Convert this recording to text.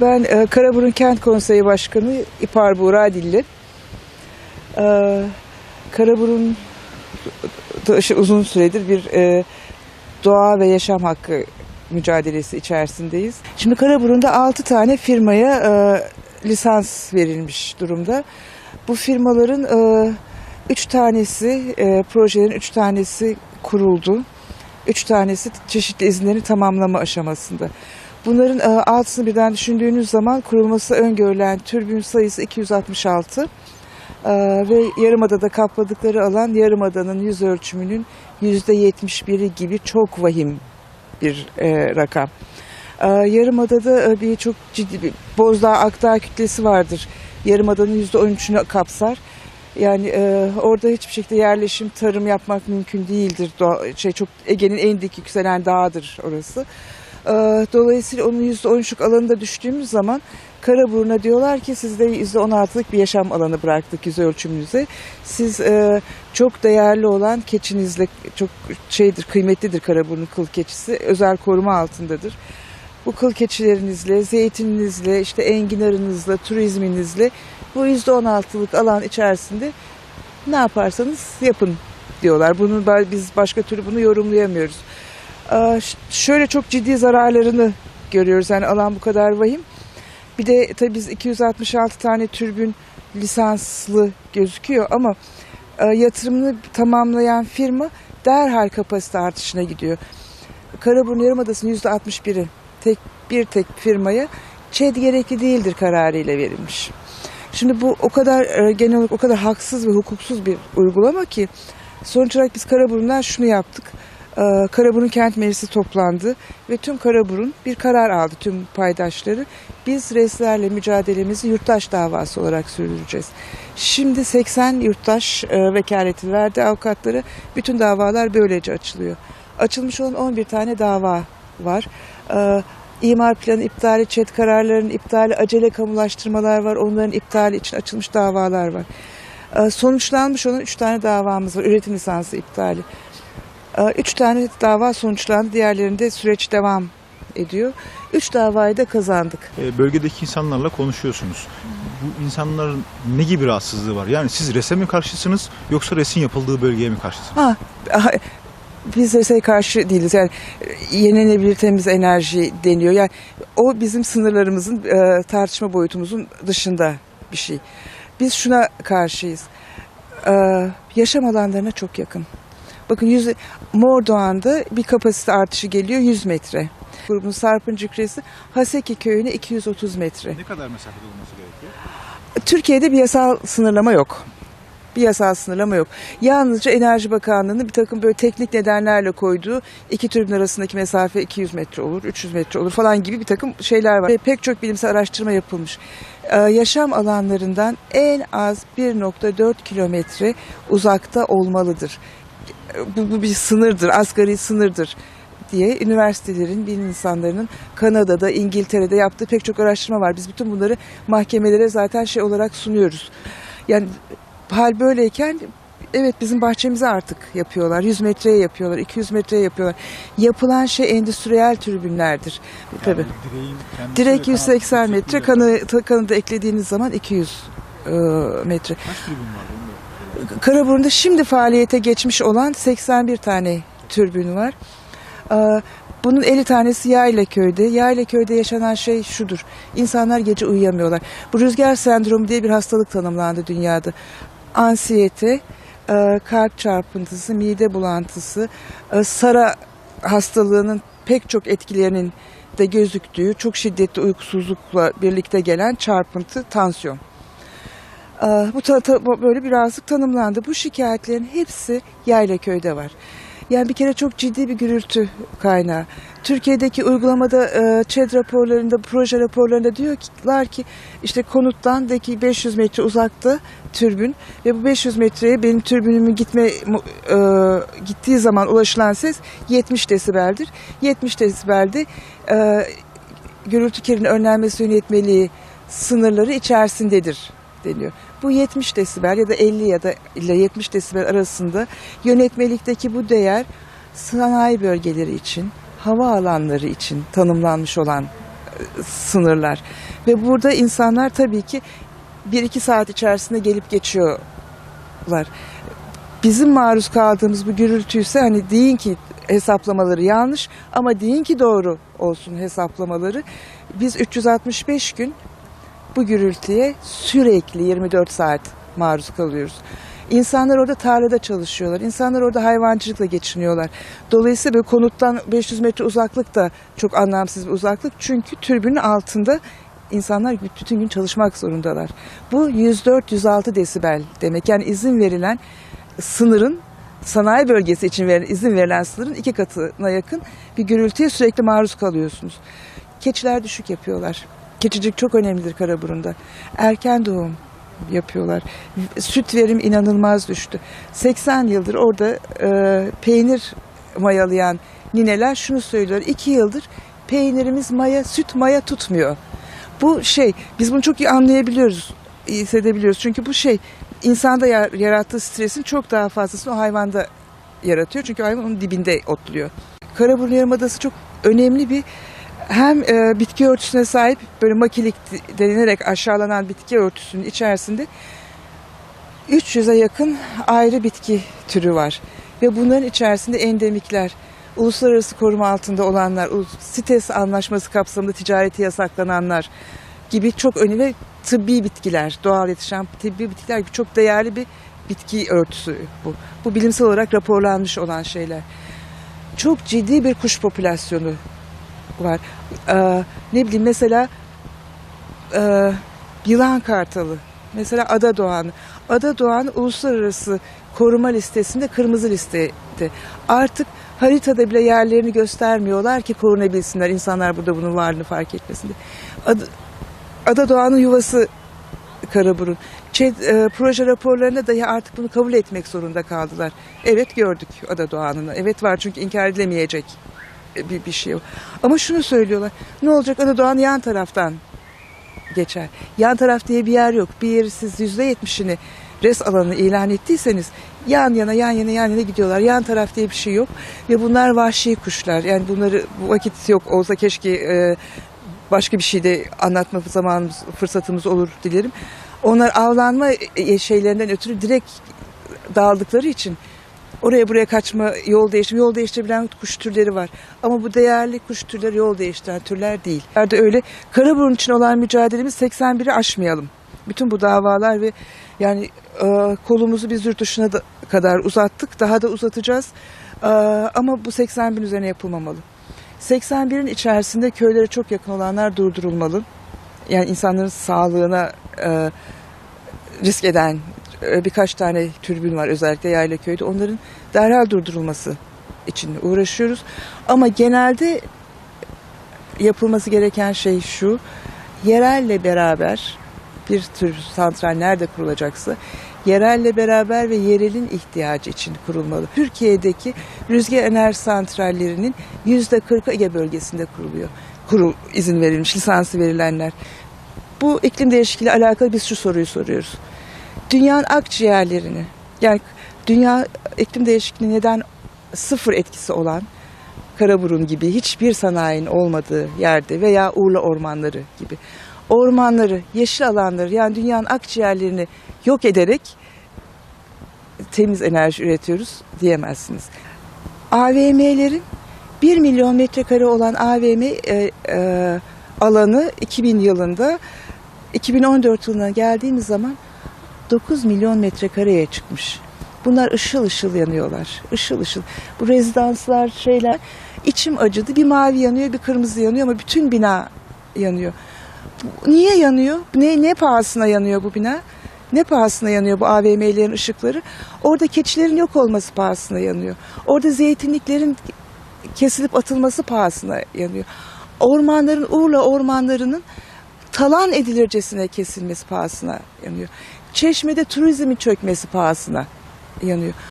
Ben e, Karaburun Kent Konseyi Başkanı İpar Buğra Dilli. Ee, Karaburun uzun süredir bir e, doğa ve yaşam hakkı mücadelesi içerisindeyiz. Şimdi Karaburun'da 6 tane firmaya e, lisans verilmiş durumda. Bu firmaların 3 tanesi, projelerin 3 tanesi kuruldu. 3 tanesi çeşitli izinlerin tamamlama aşamasında. Bunların e, altısını birden düşündüğünüz zaman kurulması öngörülen türbün sayısı 266. E, ve Yarımada'da kapladıkları alan Yarımada'nın yüz ölçümünün %71'i gibi çok vahim bir e, rakam. Yarımada'da bir çok ciddi bir Bozdağ Akdağ kütlesi vardır. Yarımada'nın %13'ünü kapsar. Yani e, orada hiçbir şekilde yerleşim, tarım yapmak mümkün değildir. Doğa, şey çok Ege'nin en dik yükselen dağıdır orası. E, dolayısıyla onun %13'lük alanında düştüğümüz zaman Karaburun'a diyorlar ki sizde %16'lık bir yaşam alanı bıraktık yüz ölçümünüze. Siz e, çok değerli olan keçinizle çok şeydir, kıymetlidir Karaburun kıl keçisi. Özel koruma altındadır. Bu kıl keçilerinizle, zeytininizle, işte enginarınızla, turizminizle bu %16'lık alan içerisinde ne yaparsanız yapın diyorlar. Bunu biz başka türlü bunu yorumlayamıyoruz. Ş- Şöyle çok ciddi zararlarını görüyoruz. Yani alan bu kadar vahim. Bir de tabii biz 266 tane türbün lisanslı gözüküyor ama e, yatırımını tamamlayan firma derhal kapasite artışına gidiyor. Karaburun Yarımadası'nın %61'i tek bir tek firmaya ÇED gerekli değildir kararıyla verilmiş. Şimdi bu o kadar e, genel olarak o kadar haksız ve hukuksuz bir uygulama ki sonuç olarak biz Karaburun'dan şunu yaptık. E, Karaburun Kent Meclisi toplandı ve tüm Karaburun bir karar aldı tüm paydaşları. Biz reslerle mücadelemizi yurttaş davası olarak sürdüreceğiz. Şimdi 80 yurttaş e, vekaleti verdi avukatları. Bütün davalar böylece açılıyor. Açılmış olan 11 tane dava var. E, İmar planı iptali, çet kararlarının iptali, acele kamulaştırmalar var. Onların iptali için açılmış davalar var. Ee, Sonuçlanmış olan üç tane davamız var. Üretim lisansı iptali. Ee, Üç tane dava sonuçlandı. Diğerlerinde süreç devam ediyor. Üç davayı da kazandık. E, bölgedeki insanlarla konuşuyorsunuz. Bu insanların ne gibi rahatsızlığı var? Yani siz rese mi karşısınız yoksa resin yapıldığı bölgeye mi karşısınız? Ha, biz RS'ye karşı değiliz. Yani e, yenilenebilir temiz enerji deniyor. Yani o bizim sınırlarımızın e, tartışma boyutumuzun dışında bir şey. Biz şuna karşıyız. E, yaşam alanlarına çok yakın. Bakın yüz, Mordoğan'da bir kapasite artışı geliyor 100 metre. Grubun Sarpıncı Küresi Haseki köyüne 230 metre. Ne kadar mesafede olması gerekiyor? Türkiye'de bir yasal sınırlama yok. Bir yasal sınırlama yok. Yalnızca Enerji Bakanlığı'nın bir takım böyle teknik nedenlerle koyduğu iki türbin arasındaki mesafe 200 metre olur, 300 metre olur falan gibi bir takım şeyler var. Ve pek çok bilimsel araştırma yapılmış. Ee, yaşam alanlarından en az 1.4 kilometre uzakta olmalıdır. Bu, bu bir sınırdır, asgari sınırdır diye üniversitelerin, bilim insanlarının Kanada'da, İngiltere'de yaptığı pek çok araştırma var. Biz bütün bunları mahkemelere zaten şey olarak sunuyoruz. Yani hal böyleyken evet bizim bahçemize artık yapıyorlar. 100 metreye yapıyorlar, 200 metreye yapıyorlar. Yapılan şey endüstriyel türbinlerdir. Tabii. direğin kendisi Direkt ve 180 kanat metre, kanı, kanı da eklediğiniz zaman 200 e, metre. Kaç tribün var? Karaburun'da şimdi faaliyete geçmiş olan 81 tane türbün var. Ee, Bunun 50 tanesi Yaylaköy'de. Yaylaköy'de yaşanan şey şudur. İnsanlar gece uyuyamıyorlar. Bu rüzgar sendromu diye bir hastalık tanımlandı dünyada. Ansiyete, e, kalp çarpıntısı, mide bulantısı, e, sara hastalığının pek çok etkilerinin de gözüktüğü çok şiddetli uykusuzlukla birlikte gelen çarpıntı, tansiyon. Ee, Bu böyle bir rahatsızlık tanımlandı. Bu şikayetlerin hepsi Yaylaköy'de var. Yani bir kere çok ciddi bir gürültü kaynağı. Türkiye'deki uygulamada e, ÇED raporlarında, proje raporlarında diyorlar ki işte konuttan de ki 500 metre uzakta türbün ve bu 500 metreye benim türbünümün gitme e, gittiği zaman ulaşılan ses 70 desibeldir. 70 desibelde e, gürültü kirliliğinin önlenmesi yönetmeliği sınırları içerisindedir deniyor. Bu 70 desibel ya da 50 ya da ile 70 desibel arasında yönetmelikteki bu değer sanayi bölgeleri için, hava alanları için tanımlanmış olan sınırlar. Ve burada insanlar tabii ki bir iki saat içerisinde gelip geçiyorlar. Bizim maruz kaldığımız bu gürültüyse hani deyin ki hesaplamaları yanlış ama deyin ki doğru olsun hesaplamaları. Biz 365 gün bu gürültüye sürekli 24 saat maruz kalıyoruz. İnsanlar orada tarlada çalışıyorlar. İnsanlar orada hayvancılıkla geçiniyorlar. Dolayısıyla böyle konuttan 500 metre uzaklık da çok anlamsız bir uzaklık. Çünkü türbünün altında insanlar bütün gün çalışmak zorundalar. Bu 104-106 desibel demek. Yani izin verilen sınırın sanayi bölgesi için verilen, izin verilen sınırın iki katına yakın bir gürültüye sürekli maruz kalıyorsunuz. Keçiler düşük yapıyorlar. Keçicik çok önemlidir Karaburun'da. Erken doğum yapıyorlar. Süt verim inanılmaz düştü. 80 yıldır orada e, peynir mayalayan nineler şunu söylüyor. 2 yıldır peynirimiz maya, süt maya tutmuyor. Bu şey, biz bunu çok iyi anlayabiliyoruz, hissedebiliyoruz. Çünkü bu şey, insanda yar- yarattığı stresin çok daha fazlasını o hayvanda yaratıyor. Çünkü hayvan onun dibinde otluyor. Karaburun Yarımadası çok önemli bir hem e, bitki örtüsüne sahip böyle makilik denilerek aşağılanan bitki örtüsünün içerisinde 300'e yakın ayrı bitki türü var. Ve bunların içerisinde endemikler, uluslararası koruma altında olanlar, CITES anlaşması kapsamında ticareti yasaklananlar gibi çok önemli tıbbi bitkiler, doğal yetişen tıbbi bitkiler gibi çok değerli bir bitki örtüsü bu. Bu bilimsel olarak raporlanmış olan şeyler. Çok ciddi bir kuş popülasyonu var. Ee, ne bileyim mesela e, yılan kartalı, mesela ada doğanı. Ada doğanı uluslararası koruma listesinde kırmızı listede. Artık haritada bile yerlerini göstermiyorlar ki korunabilsinler. İnsanlar burada bunun varlığını fark etmesin diye. Ada, ada doğanın yuvası Karaburun. Çe- e, proje raporlarında dahi artık bunu kabul etmek zorunda kaldılar. Evet gördük ada doğanını. Evet var çünkü inkar edilemeyecek bir, bir şey. Ama şunu söylüyorlar. Ne olacak ada doğan yan taraftan geçer. Yan taraf diye bir yer yok. Bir yeri siz yüzde yetmişini res alanı ilan ettiyseniz yan yana yan yana yan yana gidiyorlar. Yan taraf diye bir şey yok. Ve bunlar vahşi kuşlar. Yani bunları bu vakit yok olsa keşke e, başka bir şey de anlatma zamanımız, fırsatımız olur dilerim. Onlar avlanma e, şeylerinden ötürü direkt dağıldıkları için oraya buraya kaçma, yol değiştirme, yol değiştirebilen kuş türleri var. Ama bu değerli kuş türleri yol değiştiren türler değil. Nerede öyle Karaburun için olan mücadelemiz 81'i aşmayalım. Bütün bu davalar ve yani e, kolumuzu biz yurt dışına da kadar uzattık. Daha da uzatacağız. E, ama bu 81 üzerine yapılmamalı. 81'in içerisinde köylere çok yakın olanlar durdurulmalı. Yani insanların sağlığına e, risk eden birkaç tane türbün var özellikle Yaylaköy'de. Onların derhal durdurulması için uğraşıyoruz. Ama genelde yapılması gereken şey şu. Yerelle beraber bir tür santral nerede kurulacaksa yerelle beraber ve yerelin ihtiyacı için kurulmalı. Türkiye'deki rüzgar enerji santrallerinin yüzde 40'ı Ege bölgesinde kuruluyor. Kurul izin verilmiş, lisansı verilenler. Bu iklim değişikliğiyle alakalı biz şu soruyu soruyoruz. Dünyanın akciğerlerini, yani dünya iklim değişikliği neden sıfır etkisi olan Karaburun gibi hiçbir sanayinin olmadığı yerde veya Urla ormanları gibi ormanları, yeşil alanları yani dünyanın akciğerlerini yok ederek temiz enerji üretiyoruz diyemezsiniz. AVM'lerin 1 milyon metrekare olan AVM e, e, alanı 2000 yılında 2014 yılına geldiğimiz zaman 9 milyon metrekareye çıkmış. Bunlar ışıl ışıl yanıyorlar. Işıl ışıl. Bu rezidanslar şeyler içim acıdı. Bir mavi yanıyor, bir kırmızı yanıyor ama bütün bina yanıyor. Niye yanıyor? Ne ne pahasına yanıyor bu bina? Ne pahasına yanıyor bu AVM'lerin ışıkları? Orada keçilerin yok olması pahasına yanıyor. Orada zeytinliklerin kesilip atılması pahasına yanıyor. Ormanların, Urla ormanlarının talan edilircesine kesilmesi pahasına yanıyor. Çeşmede turizmin çökmesi pahasına yanıyor.